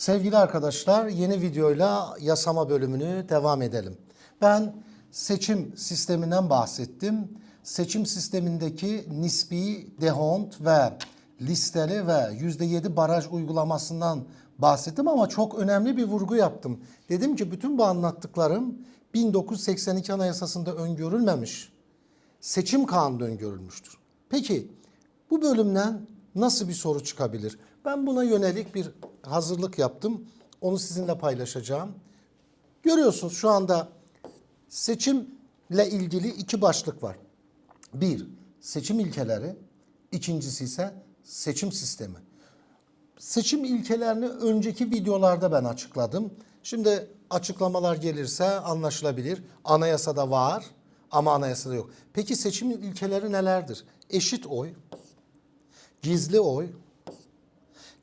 Sevgili arkadaşlar yeni videoyla yasama bölümünü devam edelim. Ben seçim sisteminden bahsettim. Seçim sistemindeki nispi, dehont ve listeli ve %7 baraj uygulamasından bahsettim ama çok önemli bir vurgu yaptım. Dedim ki bütün bu anlattıklarım 1982 Anayasası'nda öngörülmemiş. Seçim kanunu öngörülmüştür. Peki bu bölümden nasıl bir soru çıkabilir? Ben buna yönelik bir hazırlık yaptım. Onu sizinle paylaşacağım. Görüyorsunuz şu anda seçimle ilgili iki başlık var. Bir, seçim ilkeleri. İkincisi ise seçim sistemi. Seçim ilkelerini önceki videolarda ben açıkladım. Şimdi açıklamalar gelirse anlaşılabilir. Anayasada var ama anayasada yok. Peki seçim ilkeleri nelerdir? Eşit oy, gizli oy,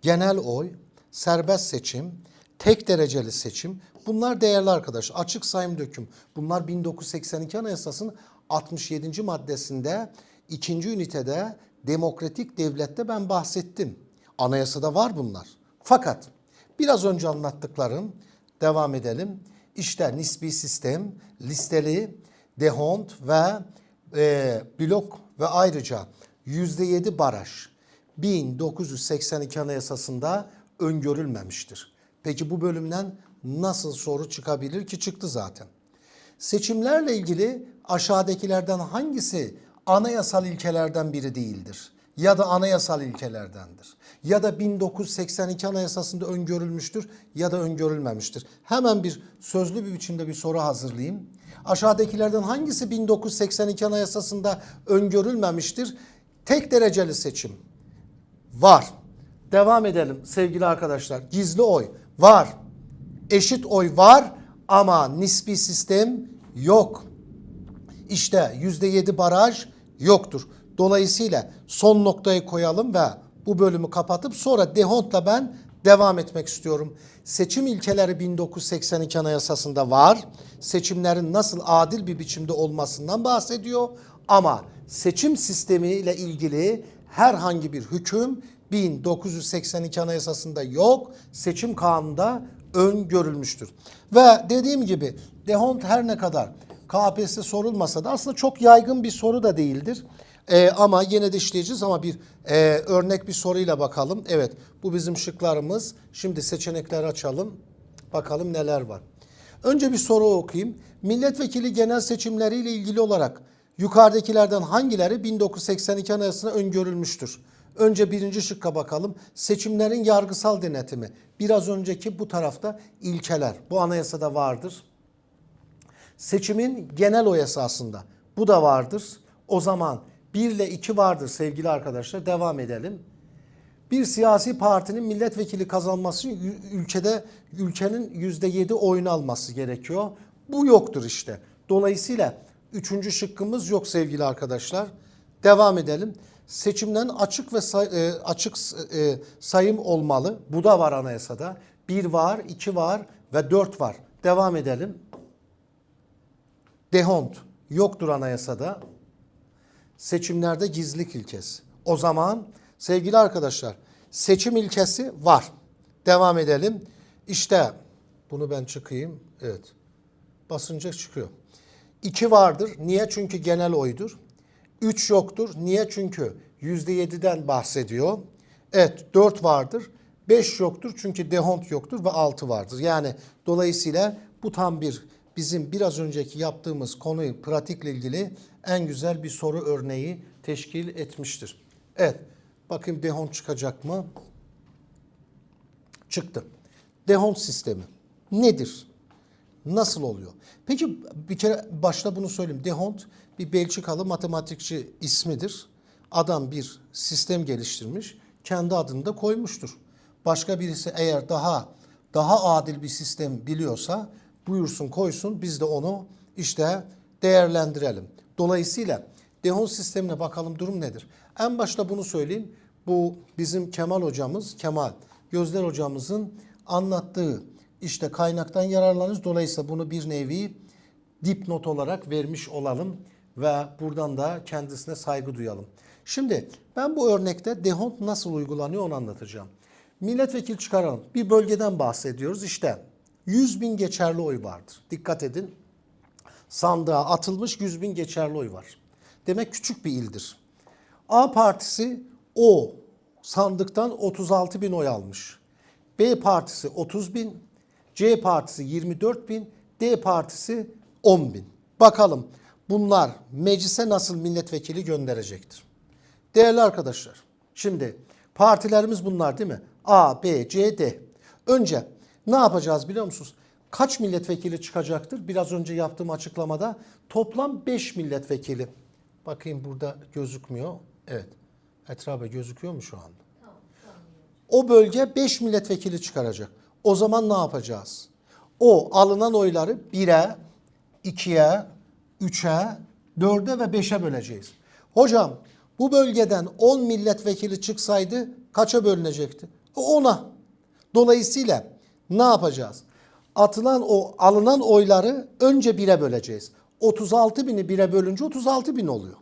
genel oy, serbest seçim, tek dereceli seçim. Bunlar değerli arkadaş. Açık sayım döküm. Bunlar 1982 Anayasası'nın 67. maddesinde ikinci ünitede demokratik devlette ben bahsettim. Anayasada var bunlar. Fakat biraz önce anlattıklarım devam edelim. İşte nispi sistem, listeli, dehont ve e, blok ve ayrıca %7 baraj 1982 Anayasası'nda öngörülmemiştir. Peki bu bölümden nasıl soru çıkabilir ki çıktı zaten. Seçimlerle ilgili aşağıdakilerden hangisi anayasal ilkelerden biri değildir? Ya da anayasal ilkelerdendir. Ya da 1982 Anayasası'nda öngörülmüştür ya da öngörülmemiştir. Hemen bir sözlü bir biçimde bir soru hazırlayayım. Aşağıdakilerden hangisi 1982 Anayasası'nda öngörülmemiştir? Tek dereceli seçim var. Devam edelim sevgili arkadaşlar. Gizli oy var. Eşit oy var ama nispi sistem yok. İşte yüzde yedi baraj yoktur. Dolayısıyla son noktayı koyalım ve bu bölümü kapatıp sonra Dehont'la ben devam etmek istiyorum. Seçim ilkeleri 1982 Anayasası'nda var. Seçimlerin nasıl adil bir biçimde olmasından bahsediyor. Ama seçim sistemi ile ilgili herhangi bir hüküm 1982 Anayasası'nda yok. Seçim kanununda öngörülmüştür. Ve dediğim gibi Dehont her ne kadar KPSS sorulmasa da aslında çok yaygın bir soru da değildir. Ee, ama yine de işleyeceğiz ama bir e, örnek bir soruyla bakalım. Evet bu bizim şıklarımız. Şimdi seçenekleri açalım. Bakalım neler var. Önce bir soru okuyayım. Milletvekili genel seçimleriyle ilgili olarak yukarıdakilerden hangileri 1982 Anayasası'na öngörülmüştür? Önce birinci şıkka bakalım. Seçimlerin yargısal denetimi. Biraz önceki bu tarafta ilkeler. Bu anayasada vardır. Seçimin genel oy esasında. Bu da vardır. O zaman 1 ile 2 vardır sevgili arkadaşlar. Devam edelim. Bir siyasi partinin milletvekili kazanması ülkede ülkenin %7 oyunu alması gerekiyor. Bu yoktur işte. Dolayısıyla üçüncü şıkkımız yok sevgili arkadaşlar. Devam edelim. Seçimden açık ve say- e, açık e, sayım olmalı. Bu da var anayasada. Bir var, iki var ve dört var. Devam edelim. Dehont yoktur anayasada. Seçimlerde gizlilik ilkesi. O zaman sevgili arkadaşlar seçim ilkesi var. Devam edelim. İşte bunu ben çıkayım. Evet. Basınca çıkıyor. İki vardır. Niye? Çünkü genel oydur. Üç yoktur. Niye? Çünkü yüzde yediden bahsediyor. Evet dört vardır. Beş yoktur çünkü dehont yoktur ve altı vardır. Yani dolayısıyla bu tam bir bizim biraz önceki yaptığımız konuyu pratikle ilgili en güzel bir soru örneği teşkil etmiştir. Evet bakayım dehont çıkacak mı? Çıktı. Dehont sistemi nedir? Nasıl oluyor? Peki bir kere başta bunu söyleyeyim. Dehont bir Belçikalı matematikçi ismidir. Adam bir sistem geliştirmiş, kendi adını da koymuştur. Başka birisi eğer daha daha adil bir sistem biliyorsa buyursun koysun biz de onu işte değerlendirelim. Dolayısıyla Dehont sistemine bakalım durum nedir? En başta bunu söyleyeyim. Bu bizim Kemal hocamız, Kemal Gözler hocamızın anlattığı işte kaynaktan yararlanırız. Dolayısıyla bunu bir nevi dipnot olarak vermiş olalım ve buradan da kendisine saygı duyalım. Şimdi ben bu örnekte dehont nasıl uygulanıyor onu anlatacağım. Milletvekili çıkaralım. Bir bölgeden bahsediyoruz. İşte 100 bin geçerli oy vardır. Dikkat edin. Sandığa atılmış 100 bin geçerli oy var. Demek küçük bir ildir. A partisi o sandıktan 36 bin oy almış. B partisi 30 bin, C partisi 24 bin, D partisi 10 bin. Bakalım bunlar meclise nasıl milletvekili gönderecektir? Değerli arkadaşlar, şimdi partilerimiz bunlar değil mi? A, B, C, D. Önce ne yapacağız biliyor musunuz? Kaç milletvekili çıkacaktır? Biraz önce yaptığım açıklamada toplam 5 milletvekili. Bakayım burada gözükmüyor. Evet. Etrafa gözüküyor mu şu anda? O bölge 5 milletvekili çıkaracak. O zaman ne yapacağız? O alınan oyları 1'e, 2'ye, 3'e, 4'e ve 5'e böleceğiz. Hocam bu bölgeden 10 milletvekili çıksaydı kaça bölünecekti? 10'a. Dolayısıyla ne yapacağız? Atılan o alınan oyları önce 1'e böleceğiz. 36 bini 1'e bölünce 36 bin oluyor.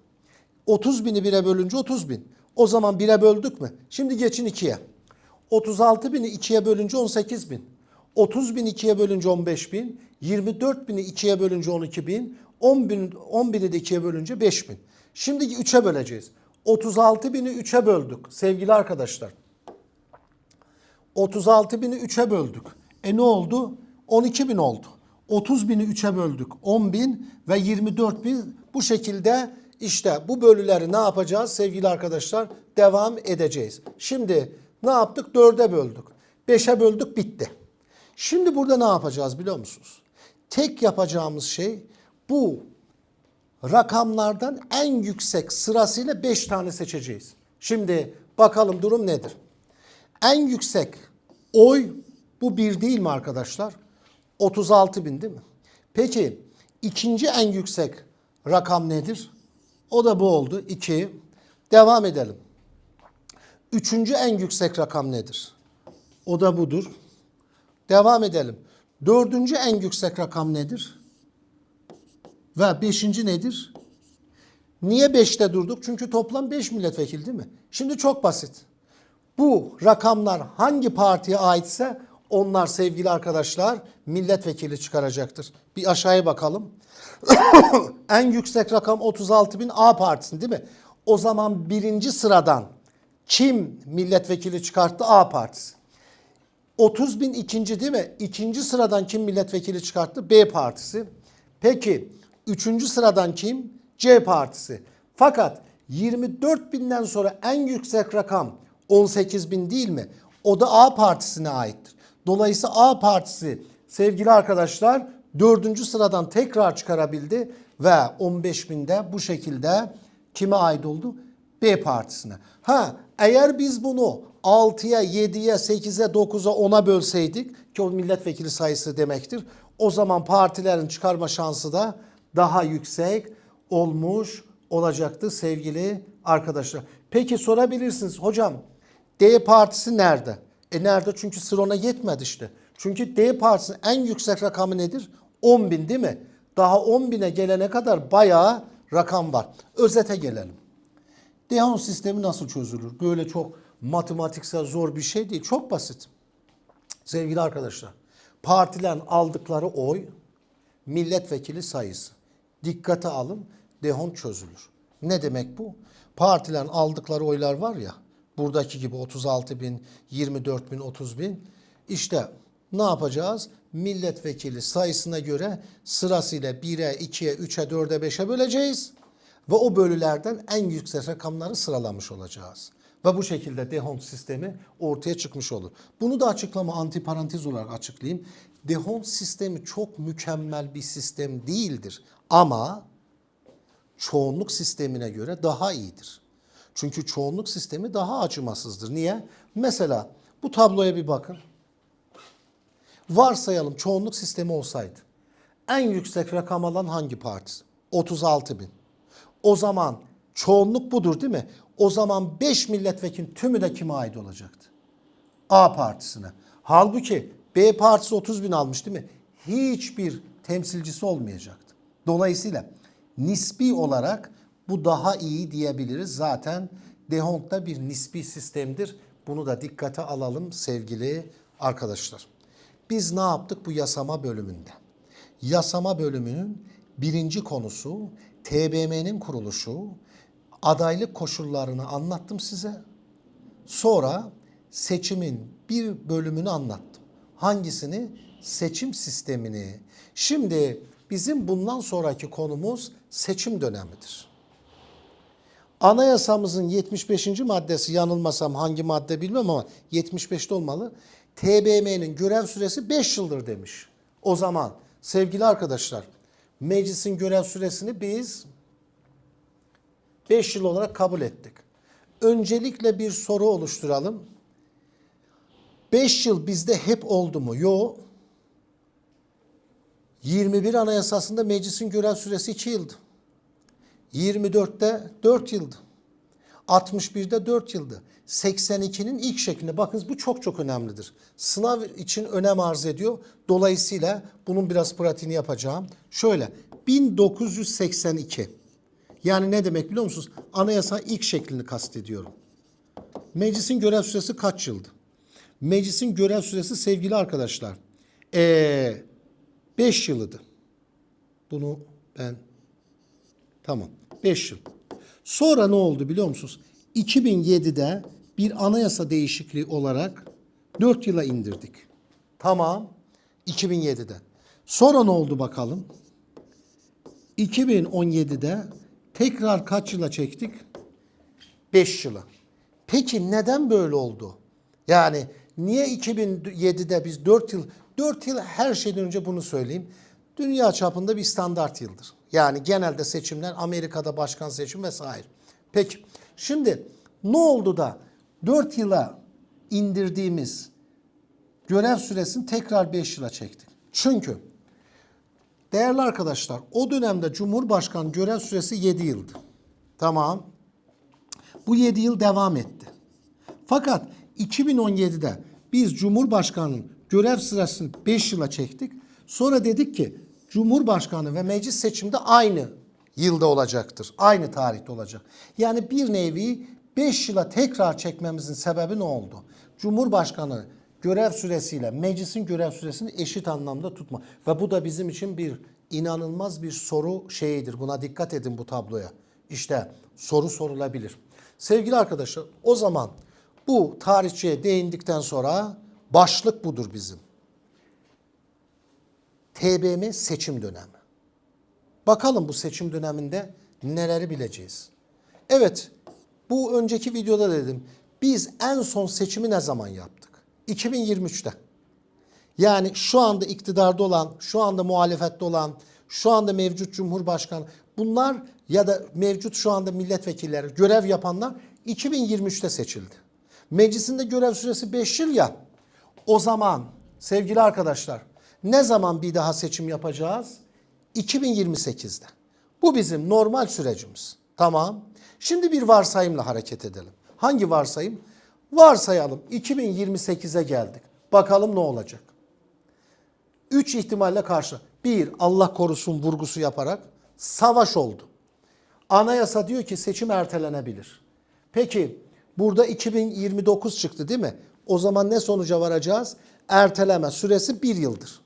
30 bini 1'e bölünce 30 bin. O zaman 1'e böldük mü? Şimdi geçin 2'ye. 36 bini 2'ye bölünce 18 bin. 30 bin 2'ye bölünce 15 bin. 24 bini 2'ye bölünce 12 bin. 10 bin, 10 bini de 2'ye bölünce 5 bin. Şimdi 3'e böleceğiz. 36 bini 3'e böldük sevgili arkadaşlar. 36 bini 3'e böldük. E ne oldu? 12 bin oldu. 30 bini 3'e böldük. 10 bin ve 24 bin bu şekilde işte bu bölüleri ne yapacağız sevgili arkadaşlar? Devam edeceğiz. Şimdi ne yaptık? 4'e böldük. 5'e böldük bitti. Şimdi burada ne yapacağız biliyor musunuz? Tek yapacağımız şey bu rakamlardan en yüksek sırasıyla 5 tane seçeceğiz. Şimdi bakalım durum nedir? En yüksek oy bu bir değil mi arkadaşlar? 36 bin değil mi? Peki ikinci en yüksek rakam nedir? O da bu oldu 2. Devam edelim. Üçüncü en yüksek rakam nedir? O da budur. Devam edelim. Dördüncü en yüksek rakam nedir? Ve beşinci nedir? Niye beşte durduk? Çünkü toplam beş milletvekili değil mi? Şimdi çok basit. Bu rakamlar hangi partiye aitse onlar sevgili arkadaşlar milletvekili çıkaracaktır. Bir aşağıya bakalım. en yüksek rakam 36 bin A partisinin değil mi? O zaman birinci sıradan kim milletvekili çıkarttı? A partisi. 30 bin ikinci değil mi? İkinci sıradan kim milletvekili çıkarttı? B partisi. Peki üçüncü sıradan kim? C partisi. Fakat 24 binden sonra en yüksek rakam 18 bin değil mi? O da A partisine aittir. Dolayısıyla A partisi sevgili arkadaşlar dördüncü sıradan tekrar çıkarabildi ve 15 binde bu şekilde kime ait oldu? B partisine. Ha eğer biz bunu 6'ya, 7'ye, 8'e, 9'a, 10'a bölseydik ki o milletvekili sayısı demektir. O zaman partilerin çıkarma şansı da daha yüksek olmuş olacaktı sevgili arkadaşlar. Peki sorabilirsiniz hocam D partisi nerede? E nerede? Çünkü sıra ona yetmedi işte. Çünkü D partisinin en yüksek rakamı nedir? 10 bin değil mi? Daha 10 bine gelene kadar bayağı rakam var. Özete gelelim. Deon sistemi nasıl çözülür? Böyle çok matematiksel zor bir şey değil. Çok basit. Sevgili arkadaşlar, partilerin aldıkları oy, milletvekili sayısı. Dikkate alın, Dehon çözülür. Ne demek bu? Partilerin aldıkları oylar var ya, buradaki gibi 36 bin, 24 bin, 30 bin. İşte ne yapacağız? Milletvekili sayısına göre sırasıyla 1'e, 2'ye, 3'e, 4'e, 5'e böleceğiz. Ve o bölülerden en yüksek rakamları sıralamış olacağız. Ve bu şekilde Dehont sistemi ortaya çıkmış olur. Bunu da açıklama antiparantez olarak açıklayayım. Dehont sistemi çok mükemmel bir sistem değildir. Ama çoğunluk sistemine göre daha iyidir. Çünkü çoğunluk sistemi daha acımasızdır. Niye? Mesela bu tabloya bir bakın. Varsayalım çoğunluk sistemi olsaydı. En yüksek rakam alan hangi partisi? 36 bin. O zaman çoğunluk budur değil mi? O zaman 5 milletvekilinin tümü de kime ait olacaktı? A partisine. Halbuki B partisi 30 bin almış değil mi? Hiçbir temsilcisi olmayacaktı. Dolayısıyla nispi olarak bu daha iyi diyebiliriz. Zaten Dehont da bir nispi sistemdir. Bunu da dikkate alalım sevgili arkadaşlar. Biz ne yaptık bu yasama bölümünde? Yasama bölümünün birinci konusu TBMM'nin kuruluşu, adaylık koşullarını anlattım size. Sonra seçimin bir bölümünü anlattım. Hangisini? Seçim sistemini. Şimdi bizim bundan sonraki konumuz seçim dönemidir. Anayasamızın 75. maddesi yanılmasam hangi madde bilmem ama 75'te olmalı. TBMM'nin görev süresi 5 yıldır demiş. O zaman sevgili arkadaşlar meclisin görev süresini biz 5 yıl olarak kabul ettik. Öncelikle bir soru oluşturalım. 5 yıl bizde hep oldu mu? Yok. 21 Anayasası'nda meclisin görev süresi 2 yıldı. 24'te 4 yıldı. 61'de 4 yıldı. 82'nin ilk şeklinde bakınız bu çok çok önemlidir. Sınav için önem arz ediyor. Dolayısıyla bunun biraz pratiğini yapacağım. Şöyle 1982. Yani ne demek biliyor musunuz? Anayasa ilk şeklini kastediyorum. Meclisin görev süresi kaç yıldı? Meclisin görev süresi sevgili arkadaşlar 5 yılıdı. Bunu ben Tamam. 5 yıl. Sonra ne oldu biliyor musunuz? 2007'de bir anayasa değişikliği olarak 4 yıla indirdik. Tamam. 2007'de. Sonra ne oldu bakalım? 2017'de tekrar kaç yıla çektik? 5 yıla. Peki neden böyle oldu? Yani niye 2007'de biz 4 yıl 4 yıl her şeyden önce bunu söyleyeyim. Dünya çapında bir standart yıldır. Yani genelde seçimler Amerika'da başkan seçim vesaire. Peki şimdi ne oldu da 4 yıla indirdiğimiz görev süresini tekrar 5 yıla çektik? Çünkü değerli arkadaşlar o dönemde Cumhurbaşkanı görev süresi 7 yıldı. Tamam. Bu 7 yıl devam etti. Fakat 2017'de biz Cumhurbaşkanı'nın görev süresini 5 yıla çektik. Sonra dedik ki Cumhurbaşkanı ve meclis seçimde aynı yılda olacaktır. Aynı tarihte olacak. Yani bir nevi 5 yıla tekrar çekmemizin sebebi ne oldu? Cumhurbaşkanı görev süresiyle meclisin görev süresini eşit anlamda tutma. Ve bu da bizim için bir inanılmaz bir soru şeyidir. Buna dikkat edin bu tabloya. İşte soru sorulabilir. Sevgili arkadaşlar o zaman bu tarihçiye değindikten sonra başlık budur bizim. TBM seçim dönemi. Bakalım bu seçim döneminde neleri bileceğiz. Evet, bu önceki videoda dedim. Biz en son seçimi ne zaman yaptık? 2023'te. Yani şu anda iktidarda olan, şu anda muhalefette olan, şu anda mevcut cumhurbaşkanı bunlar ya da mevcut şu anda milletvekilleri görev yapanlar 2023'te seçildi. Meclisinde görev süresi 5 yıl ya. O zaman sevgili arkadaşlar ne zaman bir daha seçim yapacağız? 2028'de. Bu bizim normal sürecimiz. Tamam. Şimdi bir varsayımla hareket edelim. Hangi varsayım? Varsayalım 2028'e geldik. Bakalım ne olacak? Üç ihtimalle karşı. Bir, Allah korusun vurgusu yaparak savaş oldu. Anayasa diyor ki seçim ertelenebilir. Peki burada 2029 çıktı değil mi? O zaman ne sonuca varacağız? Erteleme süresi bir yıldır.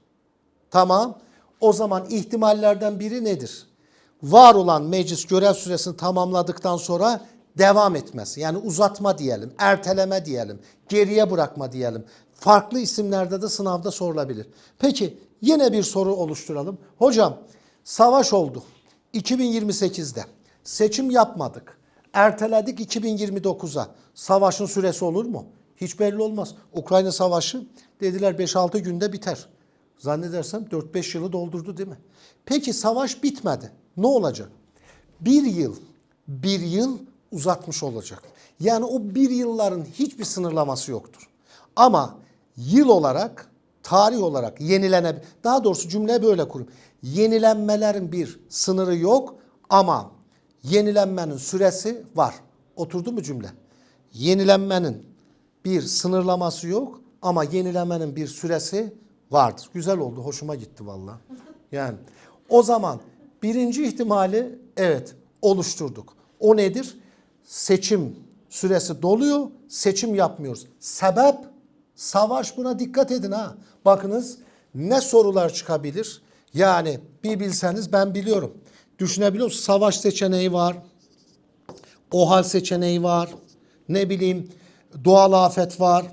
Tamam. O zaman ihtimallerden biri nedir? Var olan meclis görev süresini tamamladıktan sonra devam etmesi. Yani uzatma diyelim, erteleme diyelim, geriye bırakma diyelim. Farklı isimlerde de sınavda sorulabilir. Peki yine bir soru oluşturalım. Hocam savaş oldu 2028'de. Seçim yapmadık. Erteledik 2029'a. Savaşın süresi olur mu? Hiç belli olmaz. Ukrayna savaşı dediler 5-6 günde biter. Zannedersem 4-5 yılı doldurdu değil mi? Peki savaş bitmedi. Ne olacak? Bir yıl, bir yıl uzatmış olacak. Yani o bir yılların hiçbir sınırlaması yoktur. Ama yıl olarak, tarih olarak yenilene, daha doğrusu cümle böyle kurayım. Yenilenmelerin bir sınırı yok ama yenilenmenin süresi var. Oturdu mu cümle? Yenilenmenin bir sınırlaması yok ama yenilemenin bir süresi vardır. Güzel oldu, hoşuma gitti valla. Yani o zaman birinci ihtimali evet oluşturduk. O nedir? Seçim süresi doluyor, seçim yapmıyoruz. Sebep savaş buna dikkat edin ha. Bakınız ne sorular çıkabilir? Yani bir bilseniz ben biliyorum. Düşünebiliyor musunuz? Savaş seçeneği var. OHAL seçeneği var. Ne bileyim doğal afet var.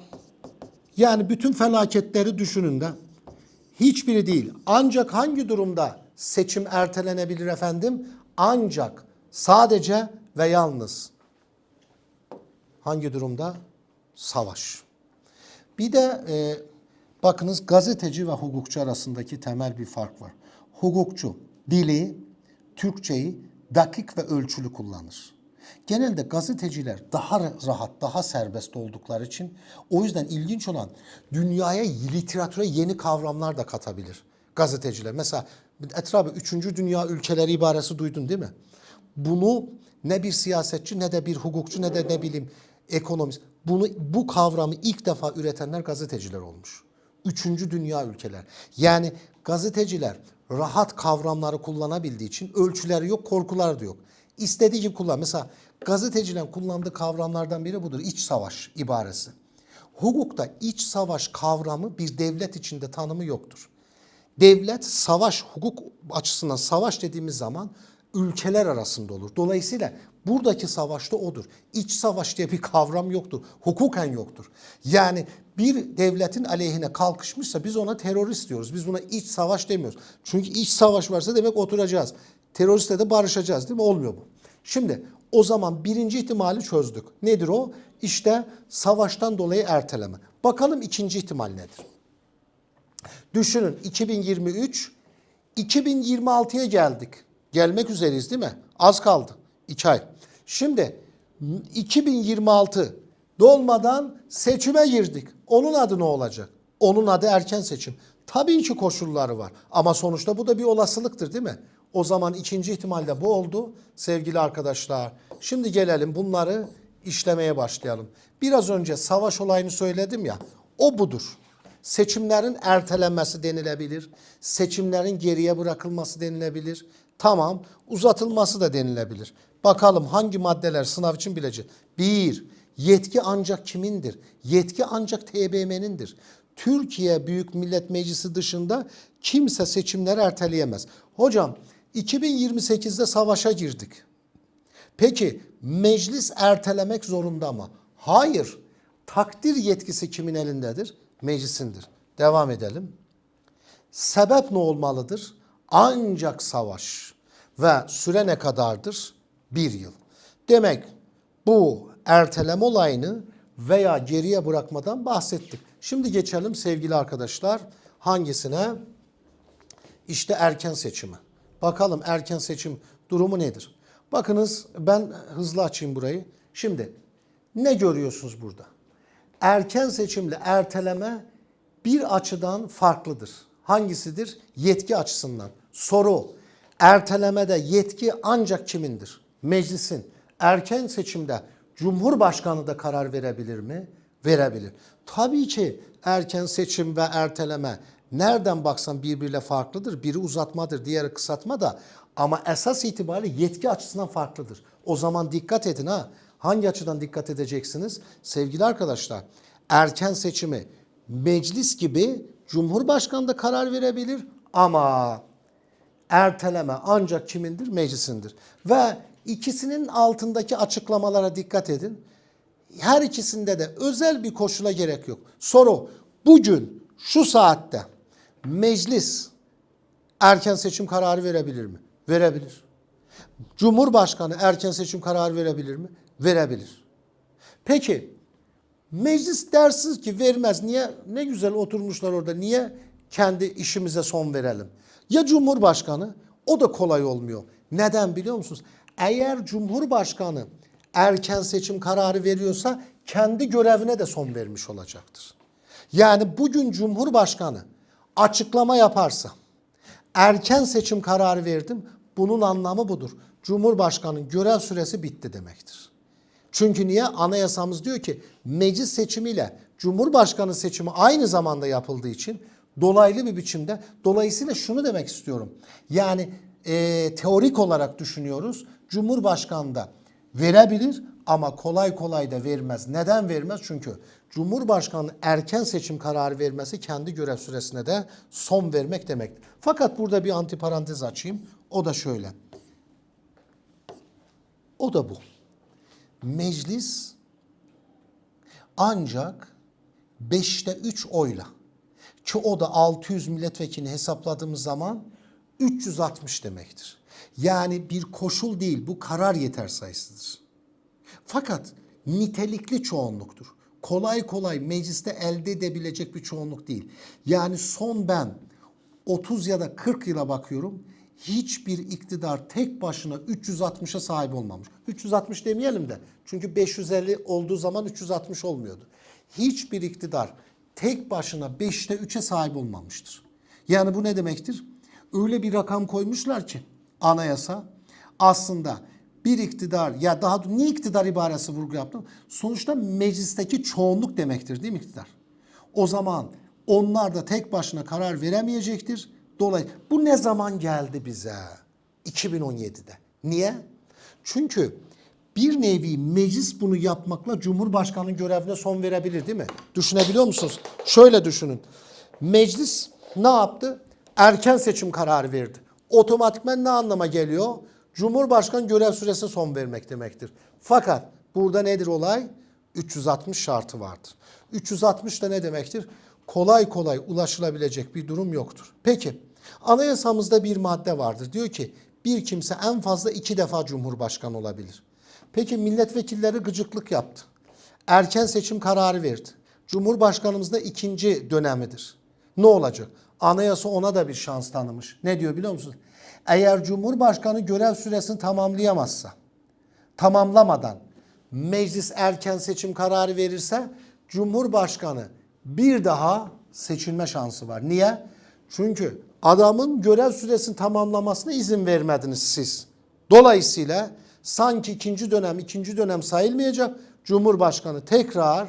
Yani bütün felaketleri düşünün de. Hiçbiri değil. Ancak hangi durumda seçim ertelenebilir efendim? Ancak sadece ve yalnız hangi durumda? Savaş. Bir de e, bakınız gazeteci ve hukukçu arasındaki temel bir fark var. Hukukçu dili, Türkçeyi dakik ve ölçülü kullanır. Genelde gazeteciler daha rahat, daha serbest oldukları için o yüzden ilginç olan dünyaya, literatüre yeni kavramlar da katabilir gazeteciler. Mesela etrafı üçüncü dünya ülkeleri ibaresi duydun değil mi? Bunu ne bir siyasetçi ne de bir hukukçu ne de ne bileyim ekonomist. Bunu bu kavramı ilk defa üretenler gazeteciler olmuş. Üçüncü dünya ülkeler. Yani gazeteciler rahat kavramları kullanabildiği için ölçüleri yok, korkuları da yok. İstediği gibi kullan. Mesela gazetecilerin kullandığı kavramlardan biri budur. İç savaş ibaresi. Hukukta iç savaş kavramı bir devlet içinde tanımı yoktur. Devlet savaş hukuk açısından savaş dediğimiz zaman ülkeler arasında olur. Dolayısıyla buradaki savaş da odur. İç savaş diye bir kavram yoktur. Hukuken yoktur. Yani bir devletin aleyhine kalkışmışsa biz ona terörist diyoruz. Biz buna iç savaş demiyoruz. Çünkü iç savaş varsa demek oturacağız. Teröristle de barışacağız değil mi? Olmuyor bu. Şimdi o zaman birinci ihtimali çözdük. Nedir o? İşte savaştan dolayı erteleme. Bakalım ikinci ihtimal nedir? Düşünün 2023, 2026'ya geldik. Gelmek üzereyiz değil mi? Az kaldı. 2 ay. Şimdi 2026 dolmadan seçime girdik. Onun adı ne olacak? Onun adı erken seçim. Tabii ki koşulları var. Ama sonuçta bu da bir olasılıktır değil mi? O zaman ikinci ihtimalde bu oldu sevgili arkadaşlar. Şimdi gelelim bunları işlemeye başlayalım. Biraz önce savaş olayını söyledim ya. O budur. Seçimlerin ertelenmesi denilebilir. Seçimlerin geriye bırakılması denilebilir. Tamam uzatılması da denilebilir. Bakalım hangi maddeler sınav için bilecek. Bir, yetki ancak kimindir? Yetki ancak TBMM'nindir. Türkiye Büyük Millet Meclisi dışında kimse seçimleri erteleyemez. Hocam 2028'de savaşa girdik. Peki meclis ertelemek zorunda mı? Hayır. Takdir yetkisi kimin elindedir? Meclisindir. Devam edelim. Sebep ne olmalıdır? Ancak savaş. Ve süre ne kadardır? Bir yıl. Demek bu erteleme olayını veya geriye bırakmadan bahsettik. Şimdi geçelim sevgili arkadaşlar hangisine? İşte erken seçimi. Bakalım erken seçim durumu nedir? Bakınız ben hızlı açayım burayı. Şimdi ne görüyorsunuz burada? Erken seçimle erteleme bir açıdan farklıdır. Hangisidir? Yetki açısından. Soru, ertelemede yetki ancak kimindir? Meclisin. Erken seçimde Cumhurbaşkanı da karar verebilir mi? Verebilir. Tabii ki erken seçim ve erteleme nereden baksan birbiriyle farklıdır. Biri uzatmadır, diğeri kısaltma da ama esas itibariyle yetki açısından farklıdır. O zaman dikkat edin ha. Hangi açıdan dikkat edeceksiniz? Sevgili arkadaşlar, erken seçimi meclis gibi Cumhurbaşkanı da karar verebilir ama erteleme ancak kimindir? Meclisindir. Ve ikisinin altındaki açıklamalara dikkat edin. Her ikisinde de özel bir koşula gerek yok. Soru bugün şu saatte meclis erken seçim kararı verebilir mi? Verebilir. Cumhurbaşkanı erken seçim kararı verebilir mi? Verebilir. Peki meclis dersiz ki vermez. Niye? Ne güzel oturmuşlar orada. Niye kendi işimize son verelim? Ya Cumhurbaşkanı o da kolay olmuyor. Neden biliyor musunuz? Eğer Cumhurbaşkanı erken seçim kararı veriyorsa kendi görevine de son vermiş olacaktır. Yani bugün Cumhurbaşkanı açıklama yaparsa erken seçim kararı verdim. Bunun anlamı budur. Cumhurbaşkanının görev süresi bitti demektir. Çünkü niye? Anayasamız diyor ki meclis seçimiyle Cumhurbaşkanı seçimi aynı zamanda yapıldığı için dolaylı bir biçimde dolayısıyla şunu demek istiyorum. Yani e, teorik olarak düşünüyoruz. Cumhurbaşkanı da verebilir Ama kolay kolay da vermez. Neden vermez? Çünkü Cumhurbaşkanı erken seçim kararı vermesi kendi görev süresine de son vermek demektir. Fakat burada bir antiparantez açayım. O da şöyle. O da bu. Meclis ancak 5'te 3 oyla ki o da 600 milletvekilini hesapladığımız zaman 360 demektir. Yani bir koşul değil bu karar yeter sayısıdır. Fakat nitelikli çoğunluktur. Kolay kolay mecliste elde edebilecek bir çoğunluk değil. Yani son ben 30 ya da 40 yıla bakıyorum. Hiçbir iktidar tek başına 360'a sahip olmamış. 360 demeyelim de. Çünkü 550 olduğu zaman 360 olmuyordu. Hiçbir iktidar tek başına 5'te 3'e sahip olmamıştır. Yani bu ne demektir? Öyle bir rakam koymuşlar ki anayasa aslında bir iktidar ya daha niye iktidar ibaresi vurgu yaptım? Sonuçta meclisteki çoğunluk demektir değil mi iktidar? O zaman onlar da tek başına karar veremeyecektir. Dolayısıyla bu ne zaman geldi bize? 2017'de. Niye? Çünkü bir nevi meclis bunu yapmakla Cumhurbaşkanı görevine son verebilir değil mi? Düşünebiliyor musunuz? Şöyle düşünün. Meclis ne yaptı? Erken seçim kararı verdi. Otomatikman ne anlama geliyor? Cumhurbaşkanı görev süresine son vermek demektir. Fakat burada nedir olay? 360 şartı vardır. 360 da ne demektir? Kolay kolay ulaşılabilecek bir durum yoktur. Peki anayasamızda bir madde vardır. Diyor ki bir kimse en fazla iki defa cumhurbaşkanı olabilir. Peki milletvekilleri gıcıklık yaptı. Erken seçim kararı verdi. Cumhurbaşkanımız da ikinci dönemidir. Ne olacak? Anayasa ona da bir şans tanımış. Ne diyor biliyor musunuz? Eğer Cumhurbaşkanı görev süresini tamamlayamazsa, tamamlamadan meclis erken seçim kararı verirse Cumhurbaşkanı bir daha seçilme şansı var. Niye? Çünkü adamın görev süresini tamamlamasına izin vermediniz siz. Dolayısıyla sanki ikinci dönem ikinci dönem sayılmayacak. Cumhurbaşkanı tekrar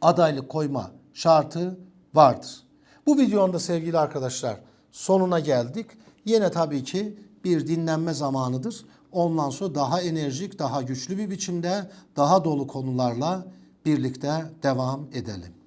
adaylık koyma şartı vardır. Bu videonun da sevgili arkadaşlar sonuna geldik. Yine tabii ki bir dinlenme zamanıdır. Ondan sonra daha enerjik, daha güçlü bir biçimde, daha dolu konularla birlikte devam edelim.